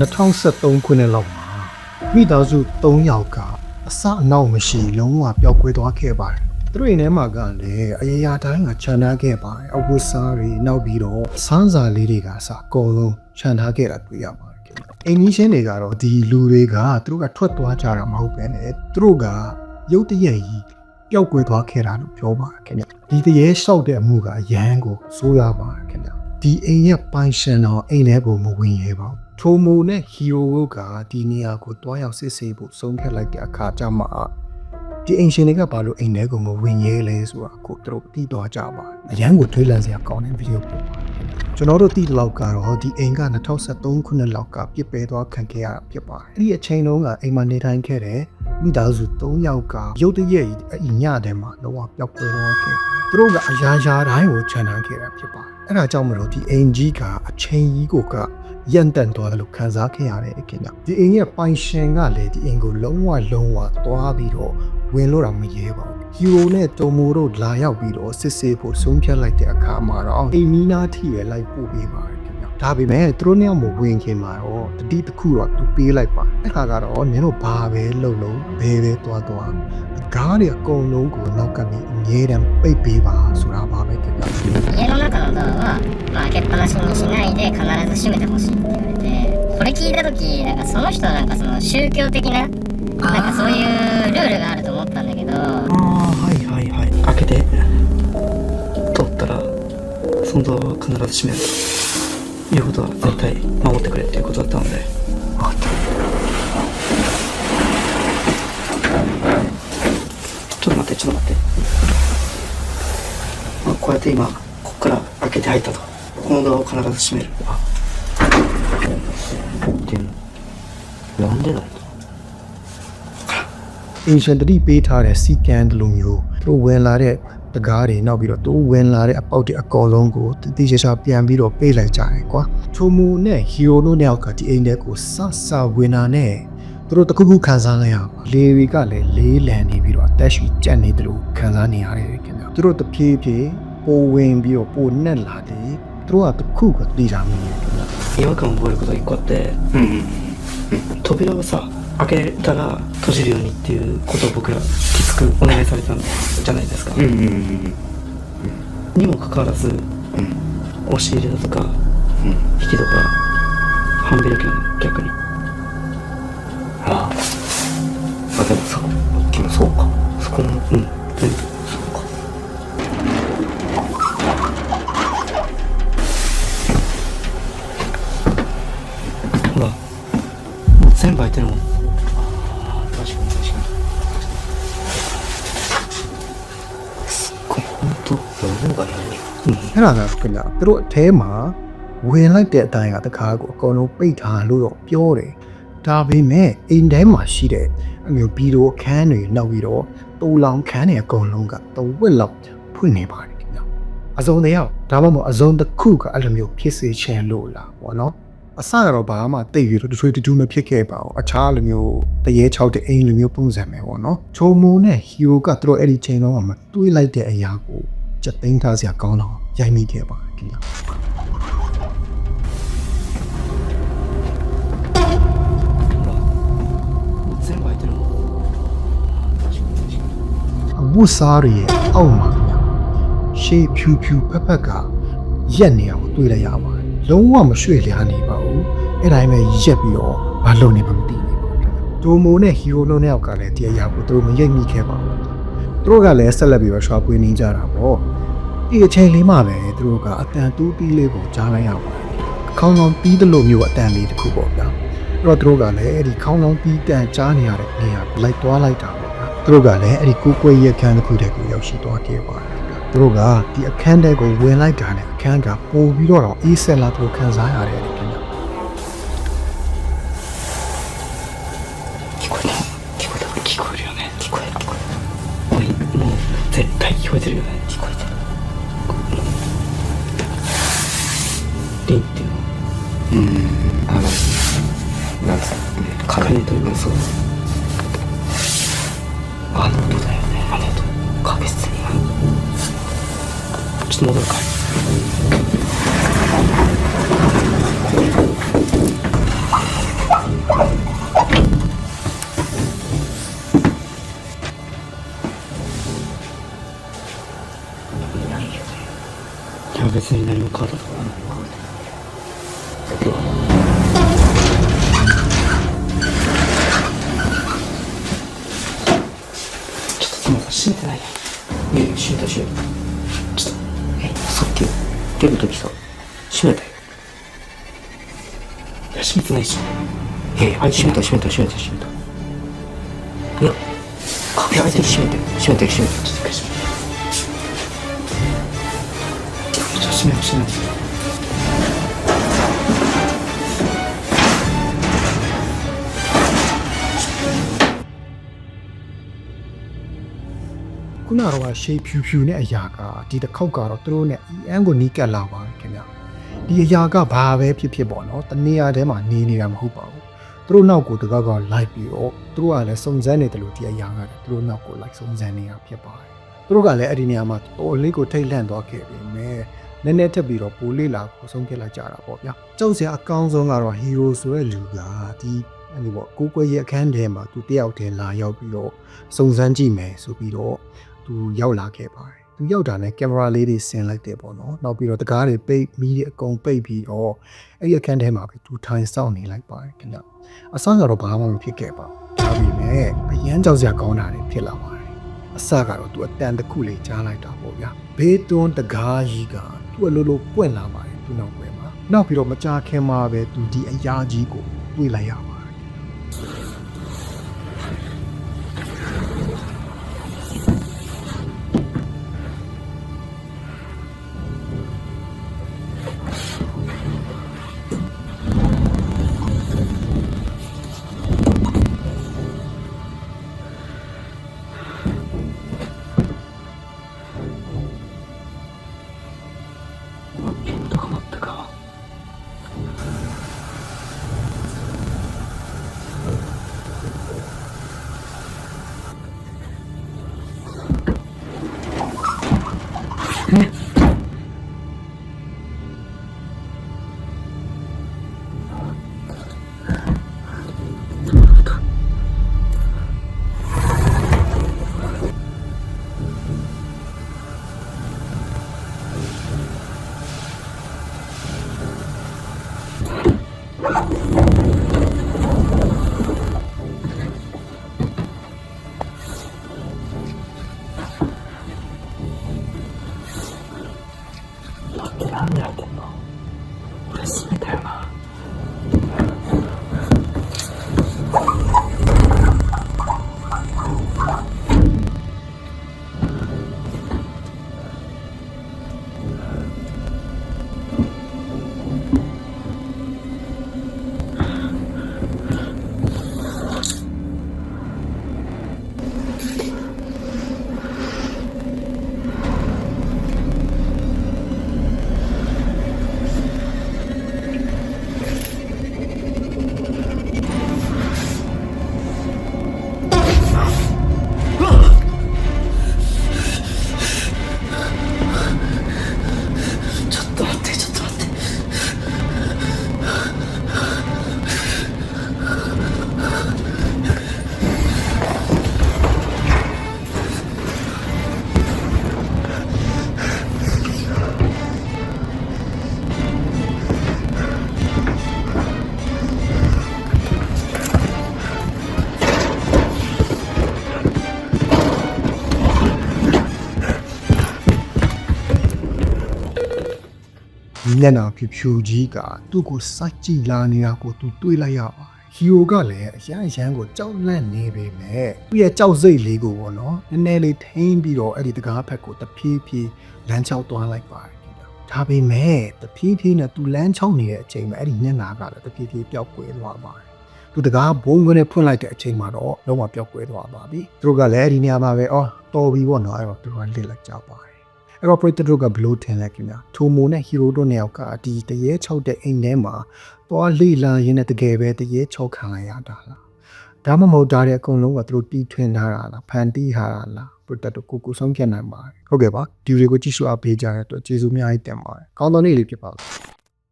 2013ခုနှစ်လောက်မှာမိသားစု3ယောက်ကအစအနောက်မရှိလုံးဝပျောက်ကွယ်သွားခဲ့ပါတယ်။သူတို့အိမ်ထဲမှာကလည်းအရာရာတိုင်းကခြံထားခဲ့ပါတယ်။အဝတ်စားတွေနောက်ပြီးတော့စမ်းစာလေးတွေကအစအကုန်လုံးခြံထားခဲ့တာတွေ့ရပါတယ်ခင်ဗျ။အိမ်ကြီးရှင်းတွေကတော့ဒီလူတွေကသူတို့ကထွက်သွားကြတာမဟုတ်ပဲနဲ့သူတို့ကရုတ်တရက်ကြီးပျောက်ကွယ်သွားခဲ့တာလို့ပြောပါတယ်ခင်ဗျ။ဒီတရေလျှောက်တဲ့အမှုကအရန်ကိုစိုးရပါတယ်ခင်ဗျ။ဒီအိမ်ရဲ့ပိုင်ရှင်တော့အိမ်ထဲကိုမဝင်ရပါဘူး ထိုမိုနဲ့ဟီရိုကဒီနေရာကိုတွားရောက်စစ်ဆေးဖို့ဆုံးဖြတ်လိုက်တဲ့အခါကျမှဒီအိမ်ရှင်တွေကဘာလို့အိမ်ထဲကိုမဝင်ရဲလဲဆိုတာကိုသူတို့သိသွားကြပါအရန်ကိုတွေးလန့်စရာကောင်းတဲ့ဗီဒီယိုပုံပါကျွန်တော်တို့သိတဲ့လောက်ကတော့ဒီအိမ်က2023ခုနှစ်လောက်ကပြစ်ပယ်သွားခံခဲ့ရတာဖြစ်ပါတယ်အဲ့ဒီအချိန်တုန်းကအိမ်မှာနေထိုင်ခဲ့တဲ့မိသားစု3ယောက်ကရုတ်တရက်ကြီးအဲ့ဒီညထဲမှာလုံးဝပျောက်ကွယ်သွားခဲ့ပါတယ်သူတို့ကအရာရာတိုင်းကိုခြံထားခဲ့တာဖြစ်ပါတယ်အဲ့ဒါကြောင့်မလို့ဒီအိမ်ကြီးကအချိန်ကြီးကိုက ရန်တန်သွားတယ်လို့ခံစားခဲ့ရတယ်ခင်ဗျဒီအိမ်ရဲ့ပိုင်ရှင်ကလည်းဒီအိမ်ကိုလုံးဝလုံးဝသွားပြီးတော့ဝင်လို့တော့မရဲပါဘူးဟီရိုနဲ့တိုမိုတို့လာရောက်ပြီးတော့စစ်ဆေးဖို့ဆုံးဖြတ်လိုက်တဲ့အခါမှာတော့အိမ်မီနာထိရလိုက်ပို့ပေးပါတယ်ခင်ဗျ ဒါပေမဲ့သူတို့နှစ်ယောက်မဝင်ခင်မှာတော့တတိတစ်ခုတော့သူပေးလိုက်ပါအဲ့ခါကတော့နင်တို့ဘာပဲလုပ်လို့ဘဲပဲသွားသွားကားတွေအကုန်လုံးကိုနောက်ကနေအမြဲတမ်းပိတ်ပေးပါဆိုတာပါပဲခင်ဗျ 家の中のドアは、まあ、開けっぱなしにしないで必ず閉めてほしいって言われてこれ聞いた時なんかその人はなんかその宗教的ななんかそういうルールがあると思ったんだけどああはいはいはい開けて取ったらそのドアは必ず閉めると いうことは絶対守ってくれっていうことだったので分かったちょっと待ってちょっと待ってあこうやって今ここから開けて入ったとこのドアを必ず閉めるあでもなんでだよ အင်ရှင်တတိပေးထားတဲ့စီကန်တလူမျိုးသူတို့ဝင်လာတဲ့ တကားတွေနောက်ပြီးတော့သူဝင်လာတဲ့အပေါက်တွေအကောင်လုံးကိုတတိချာချာပြန်ပြီးတော့ပေးလိုက်ကြတယ်ကွာချိုမူနဲ့ဟီရိုတို့နှစ်ယောက်ကဒီအိမ်ထဲကိုစဆဝင်လာနဲ့သူတို့တခုခုခံစားလိုက်ရပါလေတွေကလည်းလေးလံနေပြီးတော့အသက်ရှူကြက်နေတယ်လို့ခံစားနေရတယ်ခင်ဗျသူတို့တဖြည်းဖြည်းပိုဝင်ပြီးတော့ပိုနဲ့လာတယ်သူတို့ကတခုကတည်တာမျိုးခင်ဗျ 違和感を覚えることが一個あって、扉をさ 開けたら閉じるようにっていうことを僕らきつくお願いされたんじゃないですか、うんうんうんにもかかわらず、押し入れだとか、引き戸が半開きなの逆に。まあ。あでもさっきもそうか。そこも。うん。全部 သူလုံးဝလုံးနေအဲ့ဒါကခင်ဗျာသူတို့အထဲမှာဝင်လိုက်တဲ့အတိုင်းကတခါကိုအကုန်လုံးပိတ်ထားလို့တော့ပြောတယ်ဒါပေမဲ့အိမ်ထဲမှာရှိတဲ့အမျိုးပြီးတော့ခန်းတွေနှောက်ပြီးတော့တူလောင်ခန်းတွေအကုန်လုံးကတဝက်လောက်ဖွင့်နေပါတယ်ခင်ဗျာအစုံတယောက်ဒါမှမဟုတ်အစုံတစ်ခုကအဲ့လိုမျိုးဖြစ်စေချင်လို့လားပေါ့နော် အစကတော့ဘာမှတိတ်ရတော့တချွေတူးမဖြစ်ခဲ့ပါဘူးအခြားလူမျိုးတရေ6တဲ့အိမ်လူမျိုးပုံစံပဲပေါ့နော်ချိုမုံနဲ့ဟီရိုကသူတို့အဲ့ဒီချိန်တော့မှတွေးလိုက်တဲ့အရာကိုကြက်သိမ်းထားစရာကောင်းတော့ရိုက်မိခဲ့ပါတယ်ခင်ဗျာဝတ်စားတွေရဲ့အောက်မှာရှေးဖြူဖြူဖက်ဖက်ကရက်နေအောင်တွေးလိုက်ရပါ လုံးဝမရွှေ့လျားနေပါဘူးအဲ့တိုင်းပဲရက်ပြီးတော့မလုံနေမှမသိနေပါဘူးခင်ဗျာဒိုမိုနဲ့ဟီရိုလုံးနဲ့ယောက်ကလည်းတရားရဖို့သူတို့မရိပ်မိခဲ့ပါဘူးသူတို့ကလည်းဆက်လက်ပြီးတော့ရွှာပွေးနေကြတာပေါ့ဒီအချိန်လေးမှပဲသူတို့ကအတန်တူးတီးလေးကိုကြားလိုက်ရပါတယ်အခေါင်းဆောင်တီးသလိုမျိုးအတန်လေးတစ်ခုပေါ့ဗျာအဲ့တော့သူတို့ကလည်းအဲ့ဒီခေါင်းဆောင်တီးတန်ကြားနေရတဲ့နေရာကိုလိုက်သွားလိုက်တာပေါ့ဗျာသူတို့ကလည်းအဲ့ဒီကိုကိုွယ်ရဲ့အခန်းတစ်ခုတည်းကိုရောက်ရှိသွားခဲ့ပါတယ်ဗျာ သူတို့ကဒီအခန်းထဲကိုဝင်လိုက်တာနဲ့အခန်းကပိုပြီးတော့အေးဆက်လာသူတို့ခံစားရတယ်ခင်ဗျာ 聞こえた聞こえた聞こえるよね聞こえる聞こえるもういもう絶対聞こえてるよね聞こえてるリンっていうのうんあのなんつうのカレーというかそうあの 閉めてないや。いや閉めた閉めたちょっとえさっき出るときさ閉めたよ。いや閉めてないし。いやい閉めた閉めた閉めた閉めたいや確実に閉めてる閉めてる閉めてるちょっと一回閉めてちょっと閉めよ閉めよ ခုနကတော့ရှေးဖြူဖြူနဲ့အရာကဒီတစ်ခေါက်ကတော့သူတို့နဲ့အန်ကိုနီးကပ်လာပါတယ်ခင်ဗျဒီအရာကဘာပဲဖြစ်ဖြစ်ပေါ့နော်တနေရာထဲမှာနေနေတာမဟုတ်ပါဘူးသူတို့နောက်ကိုတကောက်ကလိုက်ပြီးတော့သူတို့ကလည်းစုံစမ်းနေတယ်လို့ဒီအရာကလည်းသူတို့နောက်ကိုလိုက်စုံစမ်းနေတာဖြစ်ပါတယ်သူတို့ကလည်းအဲ့ဒီနေရာမှာတော်လေးကိုထိတ်လန့်သွားခဲ့ပြီမဲ့နည်းနည်းထပ်ပြီးတော့ပိုလေးလာကိုဆုံးဖြတ်လိုက်ကြတာပေါ့ဗျာကြောက်စရာအကောင်းဆုံးကတော့ဟီရိုဆိုတဲ့လူကဒီအဲ့ဒီပေါ့ကိုကိုရဲ့အခန်းထဲမှာသူတယောက်တည်းလာရောက်ပြီးတော့စုံစမ်းကြည့်မယ်ဆိုပြီးတော့ သူရောက်လာခဲ့ပါတယ်သူရောက်တာနဲ့ကင်မရာလေးတွေဆင်လိုက်တယ်ပေါ့နော်နောက်ပြီးတော့တကားတွေပိတ်မီးတွေအကုန်ပိတ်ပြီးတော့အဲ့ဒီအခန်းထဲမှာပဲသူထိုင်စောင့်နေလိုက်ပါတယ်ခင်ဗျအစကတော့ဘာမှမဖြစ်ခဲ့ပါဘူးဒါပေမဲ့အရန်ကြောက်စရာကောင်းတာတွေဖြစ်လာပါတယ်အစကတော့သူအတန်တစ်ခုလေးကြားလိုက်တာပေါ့ဗျာဘေးတွန်းတကားကြီးကသူ့အလိုလိုပွင့်လာပါတယ်သူနောက်ွယ်မှာနောက်ပြီးတော့မကြာခင်မှာပဲသူဒီအရာကြီးကိုတွေ့လိုက်ရ မျက်နှာဖြူဖြူကြီးကသူ့ကိုစိုက်ကြည့်လာနေတာကိုသူတွေးလိုက်ရပါတယ်ဟီယိုကလည်းအရန်အရန်ကိုကြောက်လန့်နေပေမဲ့သူ့ရဲ့ကြောက်စိတ်လေးကိုပေါ့နော်နည်းနည်းလေးထိန်းပြီးတော့အဲ့ဒီတကားဖက်ကိုတဖြည်းဖြည်းလမ်းချောက်သွားလိုက်ပါတယ်ခင်ဗျာဒါပေမဲ့တဖြည်းဖြည်းနဲ့သူလမ်းချောက်နေတဲ့အချိန်မှာအဲ့ဒီမျက်နှာကလည်းတဖြည်းဖြည်းပျောက်ကွယ်သွားပါတယ်သူတကားဘုံကနေဖွင့်လိုက်တဲ့အချိန်မှာတော့လုံးဝပျောက်ကွယ်သွားပါပြီသူတို့ကလည်းဒီနေရာမှာပဲအော်တော်ပြီပေါ့နော်အဲ့တော့သူတို့ကလစ်လိုက်ကြပါတယ် အဲ့တော့ပရိသတ်တို့ကဘယ်လို့ထင်လဲခင်ဗျာထိုမိုနဲ့ဟီရိုတို့နှစ်ယောက်ကဒီတရေ၆တဲ့အိမ်ထဲမှာသွားလေလံရင်းနဲ့တကယ်ပဲတရေ၆ခံလိုက်ရတာလားဒါမှမဟုတ်ဒါတဲ့အကုန်လုံးကသူတို့တီးထွင်ထားတာလားဖန်တီးထားတာလားပရိသတ်တို့ကိုကိုဆုံးဖြတ်နိုင်ပါတယ်ဟုတ်ကဲ့ပါဒီတွေကိုကြည့်ရှုအားပေးကြတဲ့အတွက်ကျေးဇူးအများကြီးတင်ပါတယ်ကောင်းသောနေ့လေးဖြစ်ပါစေ